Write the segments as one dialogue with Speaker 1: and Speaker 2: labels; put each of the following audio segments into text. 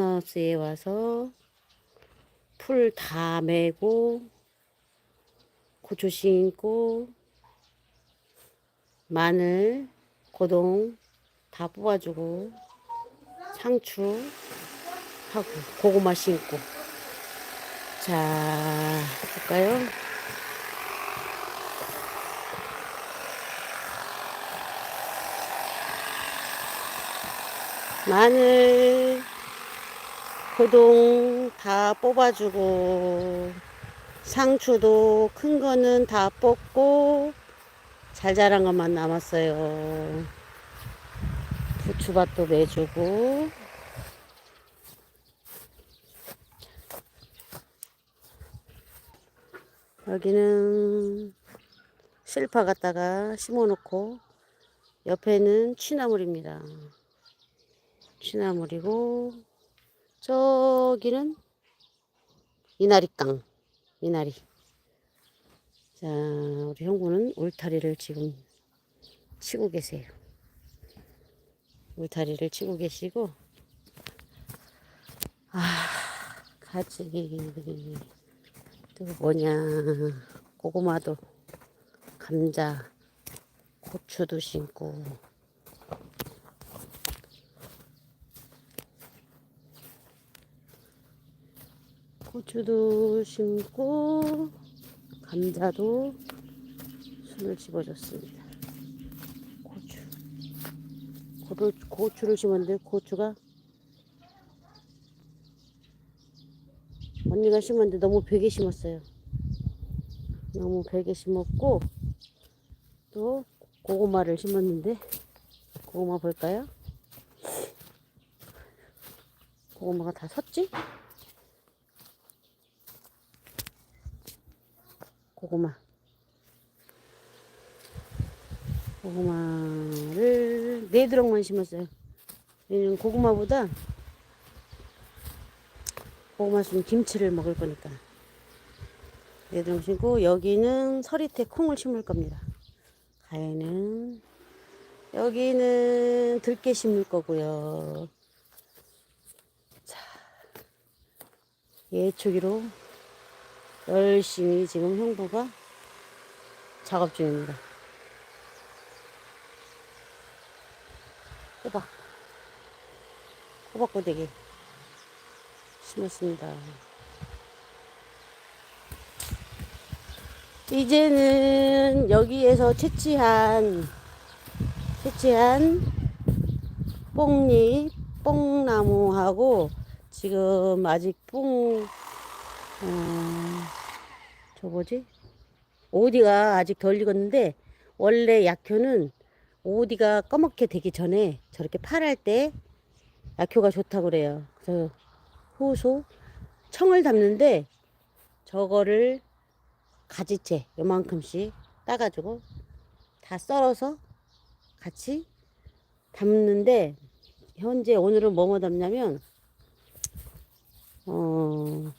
Speaker 1: 하우스에 와서 풀 다 메고 고추 심고 마늘 고동 다 뽑아주고 상추 하고 고구마 심고 자 볼까요? 마늘 고동 다 뽑아주고 상추도 큰 거는 다 뽑고 잘 자란 것만 남았어요. 부추밭도 매주고 여기는 실파 갖다가 심어놓고 옆에는 취나물입니다. 취나물이고 저기는 이나리깡 이나리. 자 우리 형부는 울타리를 지금 치고 계세요. 울타리를 치고 계시고 아 가지 또 뭐냐 고구마도 감자 고추도 심고 고추도 심고 감자도 손을 집어줬습니다. 고추 고를, 고추를 심었는데 고추가 언니가 심었는데 너무 베게 심었어요. 너무 베게 심었고 또 고구마를 심었는데 고구마 볼까요? 고구마가 다 섰지? 고구마. 고구마를 네 드럭만 심었어요. 얘는 고구마보다 고구마 좀 김치를 먹을 거니까. 네 드럭 심고 여기는 서리태 콩을 심을 겁니다. 가에는 여기는 들깨 심을 거고요. 자, 예초기로 열심히 지금 형부가 작업 중입니다. 호박. 호박 고데기 심었습니다. 이제는 여기에서 채취한, 채취한 뽕잎, 뽕나무하고 지금 아직 뽕, 어, 저 뭐지? 오디가 아직 덜 익었는데 원래 약효는 오디가 검게 되기 전에 저렇게 파랄 때 약효가 좋다고 그래요. 그래서 효소 청을 담는데 저거를 가지채 요만큼씩 따가지고 다 썰어서 같이 담는데 현재 오늘은 뭐뭐 담냐면 어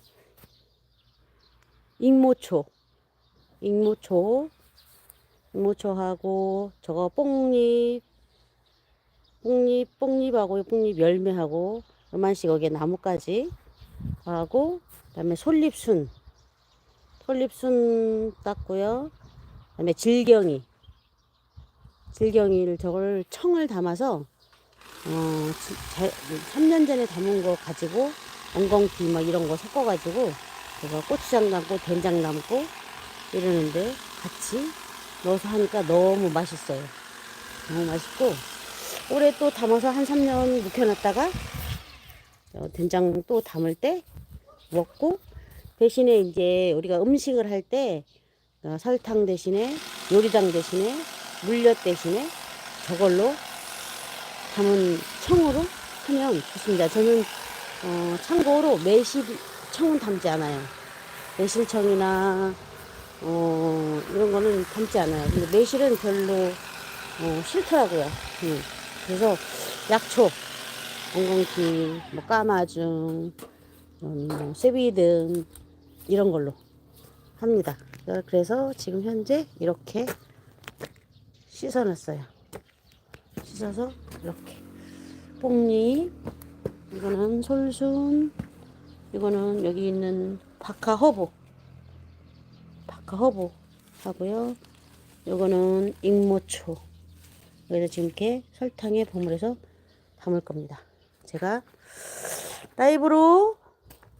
Speaker 1: 익모초. 익모초. 익모초하고 저거 뽕잎. 뽕잎 뽕잎하고 뽕잎 열매하고 요만씩 여기에 나뭇가지 하고 그다음에 솔잎순. 솔잎순 땄고요. 그다음에 질경이. 질경이를 저걸 청을 담아서 어, 3년 전에 담은 거 가지고 엉겅퀴 막 이런 거 섞어 가지고 제가 고추장 담고 된장 담고 이러는데 같이 넣어서 하니까 너무 맛있어요. 너무 맛있고 올해 또 담아서 한 3년 묵혀놨다가 어, 된장 또 담을 때 먹고 대신에 이제 우리가 음식을 할때 어, 설탕 대신에 요리당 대신에 물엿 대신에 저걸로 담은 청으로 하면 좋습니다. 저는 어, 참고로 매실 청은 담지 않아요. 매실청이나 어, 이런 거는 담지 않아요. 근데 매실은 별로 어, 싫더라고요. 음. 그래서 약초, 엉겅퀴, 뭐 까마중, 음, 뭐 세비등 이런 걸로 합니다. 그래서 지금 현재 이렇게 씻어놨어요. 씻어서 이렇게 뽕잎, 이거는 솔순. 이거는 여기 있는 바카 허브. 바카 허브 하고요. 이거는 익모초. 여기서 지금 이렇게 설탕에 버무려서 담을 겁니다. 제가 라이브로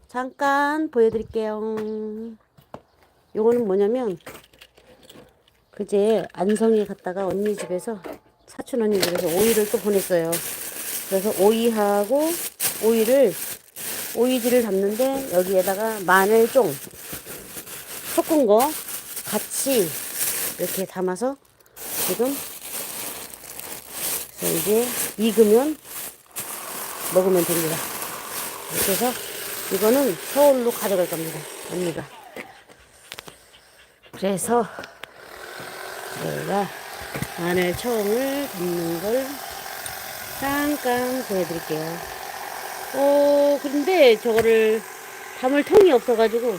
Speaker 1: 잠깐 보여드릴게요. 요거는 뭐냐면 그제 안성에 갔다가 언니 집에서 사촌 언니 집에서 오이를 또 보냈어요. 그래서 오이하고 오이를 오이지를 담는데 여기에다가 마늘종 섞은 거 같이 이렇게 담아서 지금 그래서 이제 익으면 먹으면 됩니다. 해서 이거는 서울로 가져갈 겁니다. 언니가. 그래서 저희가 마늘청을 담는 걸 잠깐 보여드릴게요. 어, 근데 저거를 담을 통이 없어가지고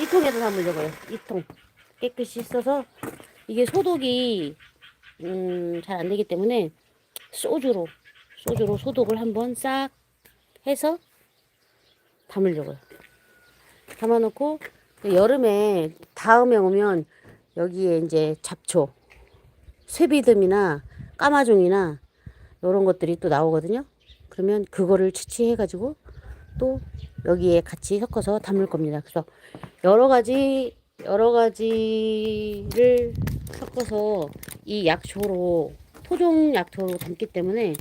Speaker 1: 이 통에서 담으려고요. 이 통. 깨끗이 써서 이게 소독이 음, 잘 안 되기 때문에 소주로 소주로 소독을 한번 싹 해서 담으려고요. 담아놓고 그 여름에 다음에 오면 여기에 이제 잡초, 쇠비듬이나 까마종이나 이런 것들이 또 나오거든요. 그러면 그거를 채취해가지고 또 여기에 같이 섞어서 담을 겁니다. 그래서 여러 가지 여러 가지를 섞어서 이 약초로 토종 약초로 담기 때문에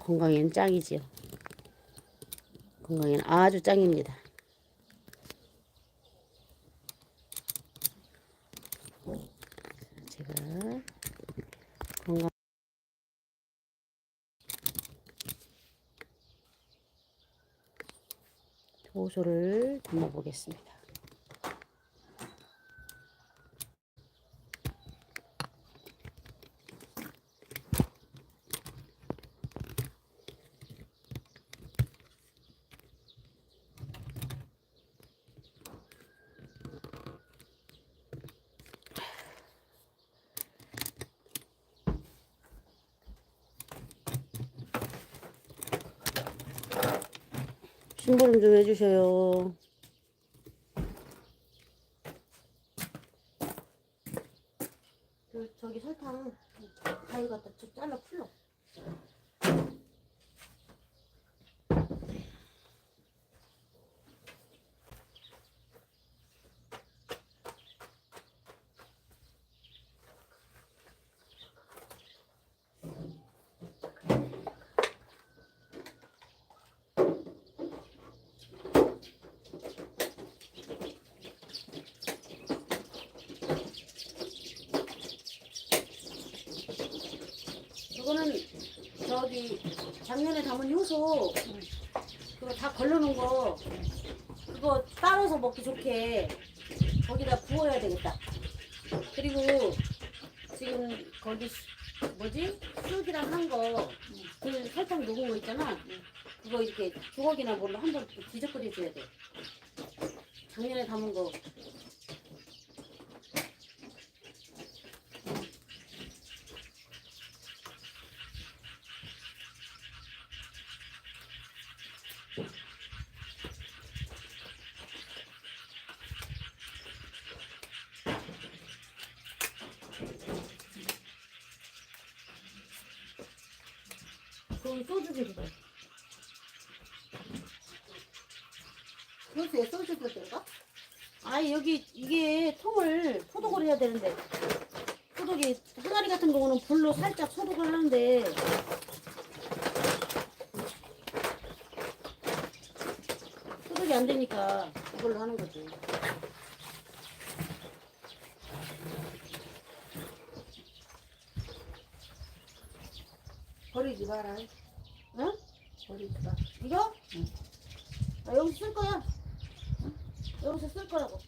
Speaker 1: 건강에는 짱이지요. 건강에는 아주 짱입니다. 제가 건강 도소를 담아 보겠습니다. 심부름 좀 해주셔요. 그 저기 설탕 가위 갖다 쭉 잘라 풀러. 이거는 저기 작년에 담은 효소 그거 다 걸러놓은 거 그거 따로서 먹기 좋게 거기다 부어야 되겠다. 그리고 지금 거기 수- 뭐지 쑥이랑 한거 그 설탕 녹은 거 있잖아. 그거 이렇게 주걱이나 뭘로 한번 뒤적거려 줘야 돼. 작년에 담은 거 그건 소주기로 돼.
Speaker 2: 요새 소주도 들어가?
Speaker 1: 아니 여기 이게 통을 소독을 해야 되는데 소독이 항아리 같은 경우는 불로 살짝 소독을 하는데 소독이 안 되니까 이걸로 하는 거지.
Speaker 2: 버리지 마라.
Speaker 1: 응?
Speaker 2: 버리지 마.
Speaker 1: 이거? 아, 여기서 쓸 거야. 응? 여기서 쓸 거라고.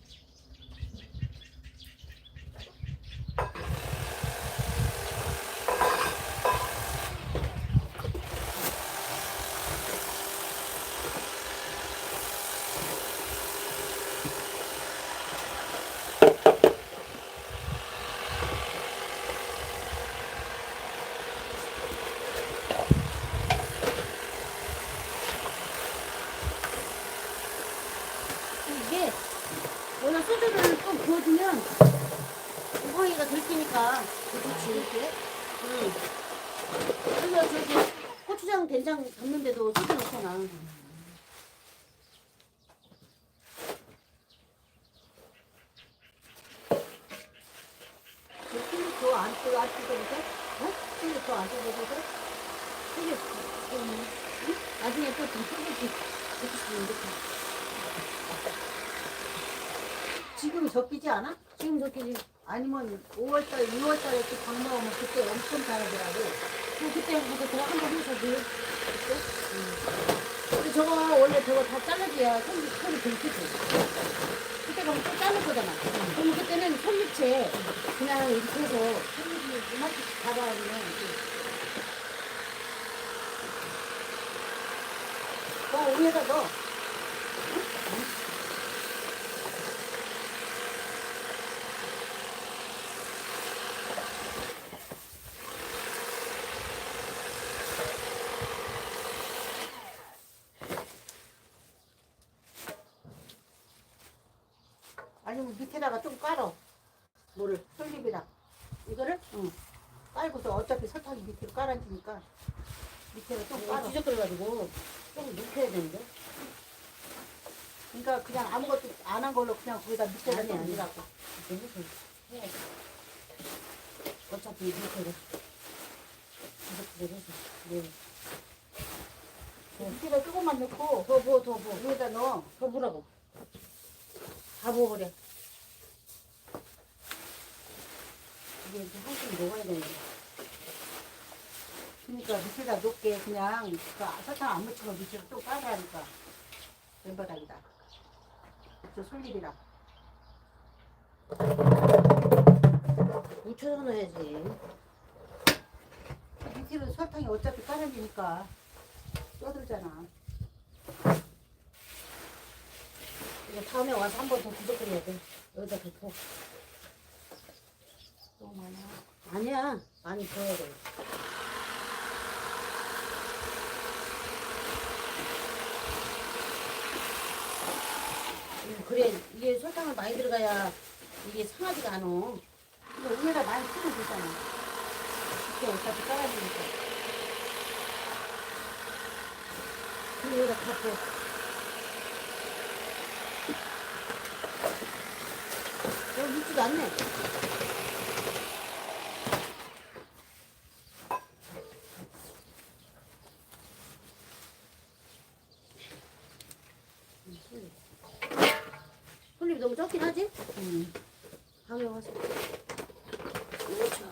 Speaker 1: 그
Speaker 2: 뜨고 어? 그래?
Speaker 1: 되게 좀 응? 나중에 그렇게 쓰는데
Speaker 2: 지금 적기지 않아?
Speaker 1: 지금 저기
Speaker 2: 아니면 5월달, 6월달에 또밥 먹으면 그때 엄청 잘하더라고.
Speaker 1: 그 그때부터 제가 한번 해서 그 근데 저거 원래 저거 다 잘라줘야 손 손이 들키지. 그때 가면 또 자를 거잖아. 그럼 그때는 손잎채 그냥 이렇게 해서 손잎을 이만큼 잡아주면 어 위에다 넣어.
Speaker 2: 아니면 밑에다가 좀 깔어.
Speaker 1: 뭐를
Speaker 2: 솔잎이랑.
Speaker 1: 이거를? 응.
Speaker 2: 깔고서 어차피 설탕 이 밑으로 깔아주니까 밑에다 좀 깔아.
Speaker 1: 뒤적거려가지고 좀 눕혀야 되는데.
Speaker 2: 그러니까 그냥 아무것도 안 한 걸로 그냥 거기다 밑에다
Speaker 1: 아니,
Speaker 2: 좀
Speaker 1: 아니.
Speaker 2: 넣으라고.
Speaker 1: 무슨 해야지. 어차피 밑에를 뒤적거려 해서 네.
Speaker 2: 밑에다 조금만 넣고
Speaker 1: 더 부어 더 부어
Speaker 2: 위에다 넣어.
Speaker 1: 더 부라고 다 부어버려 이게 이렇게 한숨 녹아야 되는데
Speaker 2: 그러니까 밑에다 놓게 그냥 그 설탕 안 묻히고 밑에다 좀 깔으라니까. 왼바닥이다. 저 솔잎이랑.
Speaker 1: 묻혀서 넣어야지
Speaker 2: 밑에는 설탕이 어차피 깔아지니까 떠들잖아.
Speaker 1: 이거 다음에 와서 한 번더 뒤적거려야 돼 여기다 덮어
Speaker 2: 너무 많아.
Speaker 1: 아니야 많이 부어야 돼 그래 이게 설탕을 많이 들어가야 이게 상하지가 않아
Speaker 2: 근데 위에다 많이 쓰면 되잖아. 밑에 어차피 깔아지니까.
Speaker 1: 그럼 여기다 덮어 여기 묻지도 않네 솔잎이 너무 적긴 하지?
Speaker 2: 음.
Speaker 1: 다음에 와서 그렇죠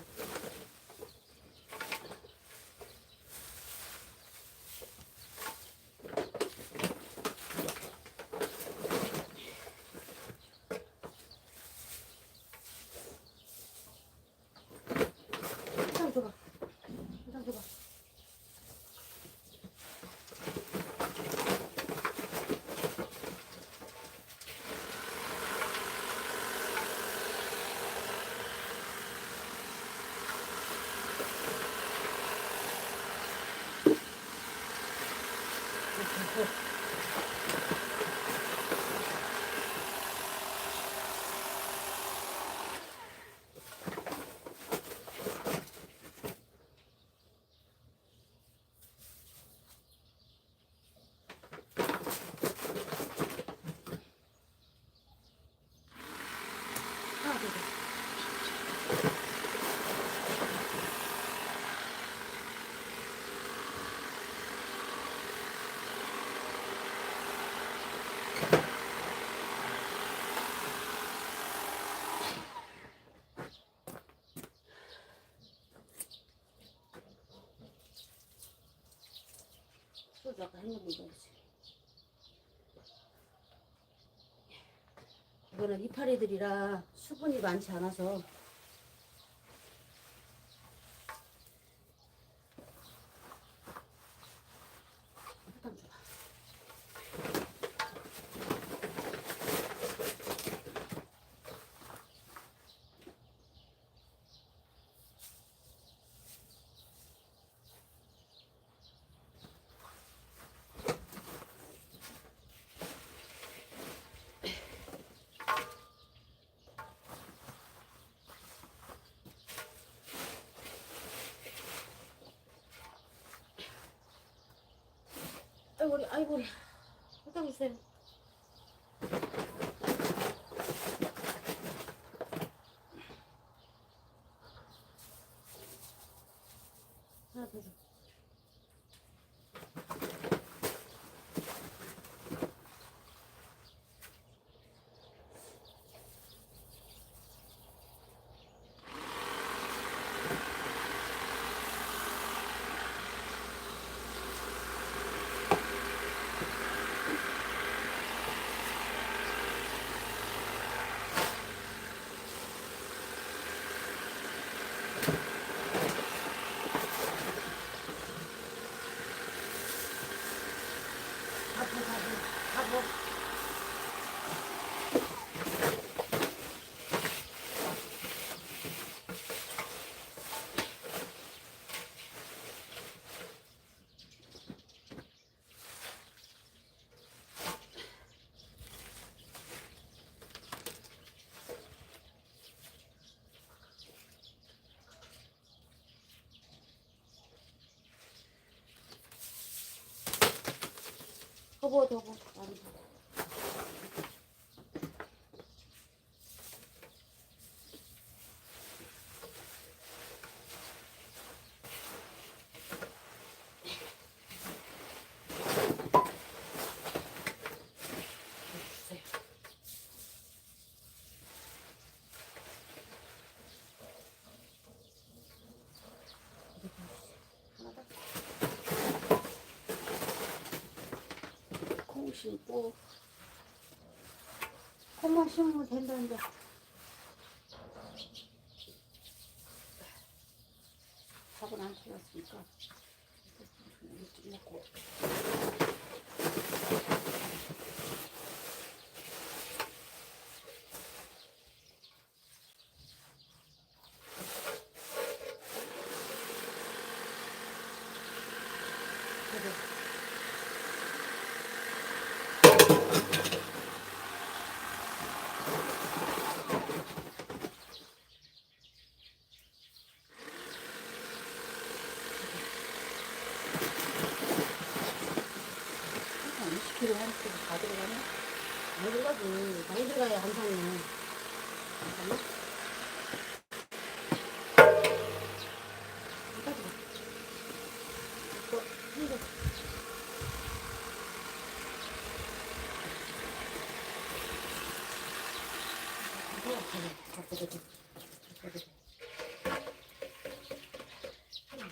Speaker 1: 한참 줘봐 한참 줘봐 하나 더 줘. 소주 아까 한번 먹어야지. 이거는 이파리들이라 수분이 많지 않아서 아이고, 우리, 아이고, 우리. 잠깐 있어요. 하나 더 줘. 가보, 가보, 가보. 더보, 더보. 많이 더. 주세요. 하나 더. 콩 심고 콩만 심으면 된다는데 밥은 안 틀렸으니까 좀 먹고 한 20kg 한 kg 다 들어가네? 안 들어가지. 많이 들어가야 한 상이. 잠깐만.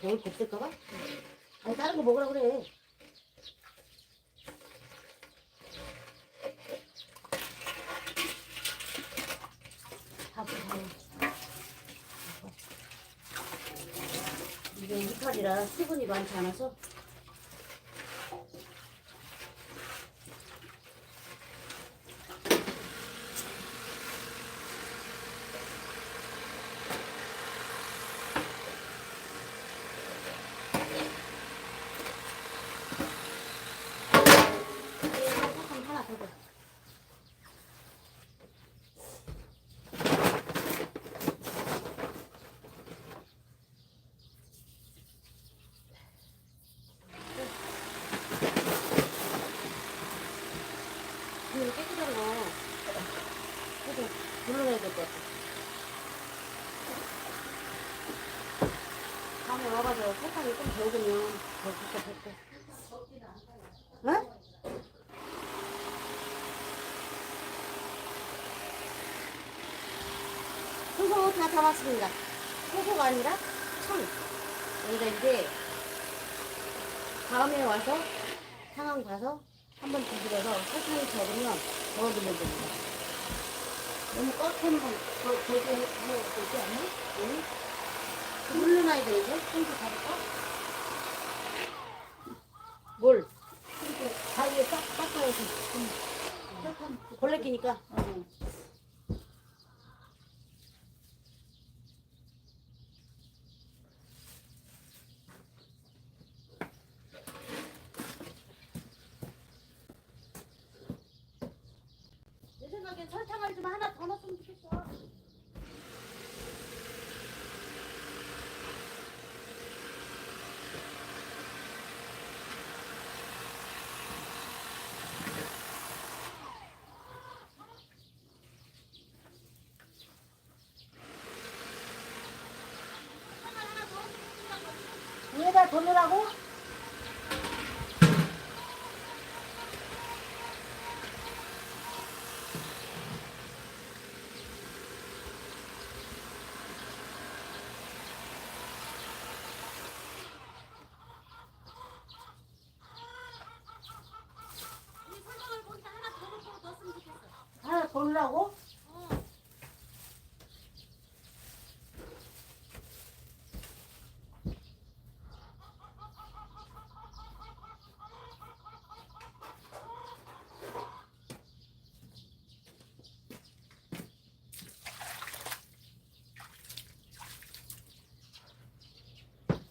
Speaker 1: 먹을 거 없을까봐? 아니, 다른 거 먹으라 그래. 밥, 밥. 이게 이파리라 수분이 많지 않아서 한 하나 더 줘. 이거 깨끗한 거 그래도 불러내야 될 것 같아. 다음에 와가지고 세상에 좀 배우면 더 좋겠고. 어? 소소 다 담았습니다. 소소가 아니라 청. 여기다 이제 다음에 와서 상황 봐서 한번 뒤집어서 설탕이 적으면 넣어주면 됩니다. 너무 꽉하는 건 거- 거기 해- 해- 되지 않나? 응? 물러나야 돼, 이제? 손도 잡을까? 뭘? 이렇게 가위에 싹 닦아야지. 응. 설탕, 걸레 끼니까. 응. 내 생각엔 설탕을 좀 하나 더 넣었으면 좋겠어.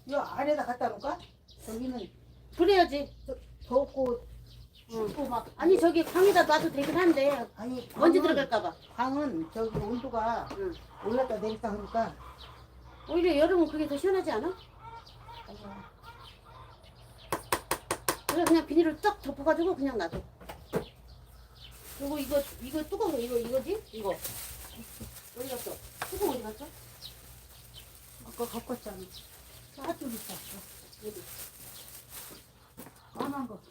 Speaker 2: 이 안에다 갖다 놓을까? 여기는
Speaker 1: 그래야지.
Speaker 2: 덥고
Speaker 1: 응.
Speaker 2: 춥고 막
Speaker 1: 아니 저기 방에다 놔도 되긴 한데
Speaker 2: 아니
Speaker 1: 먼지
Speaker 2: 방은-
Speaker 1: 들어갈까봐.
Speaker 2: 방은 저기 온도가
Speaker 1: 응.
Speaker 2: 올랐다 내렸다 하니까
Speaker 1: 오히려 여름은 그게 더 시원하지 않아? 그래 그냥 비닐을 쫙 덮어가지고 그냥 놔둬. 그리고 이거 이거 뚜껑 이거 이거지? 이거 어디 갔어? 뚜껑 어디 갔어?
Speaker 2: 아까 갖고 왔잖아. 사줄 있어.
Speaker 1: 여기.
Speaker 2: 까만 거.
Speaker 1: 거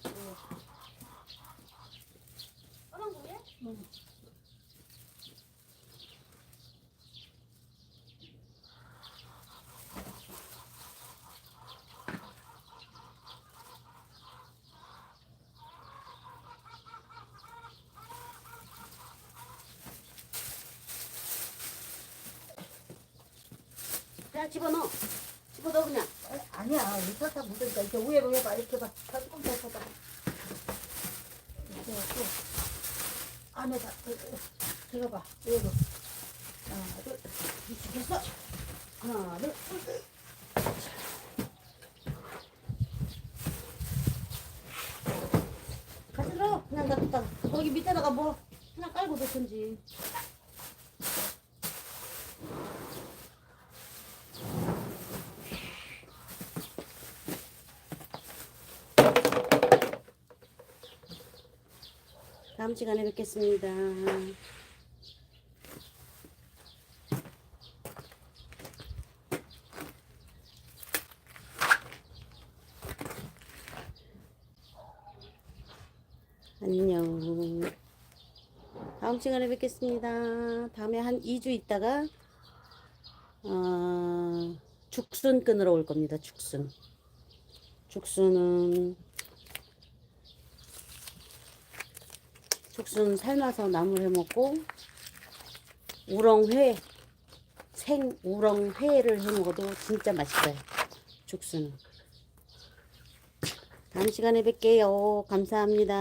Speaker 1: 그냥 집어넣어. 집어넣어 그냥.
Speaker 2: 아니야, 이 설탕 묻으니까 이렇게 위로 해봐, 이렇게 봐. 조금 더 쏟아. 이렇게 해갖고 안에다 그, 들어봐, 위로. 하나, 둘, 미치겠어. 하나, 둘,
Speaker 1: 같이 들어. 그냥 놔뒀다가 거기 밑에다가 뭐 하나 깔고 놓든지. 다음 시간에 뵙겠습니다. 안녕. 다음 시간에 뵙겠습니다. 다음에 한 2주 있다가 어, 죽순 끊으러 올 겁니다. 죽순. 죽순은 죽순 삶아서 나물 해 먹고 우렁회 생 우렁회를 해 먹어도 진짜 맛있어요. 죽순은. 다음 시간에 뵐게요. 감사합니다.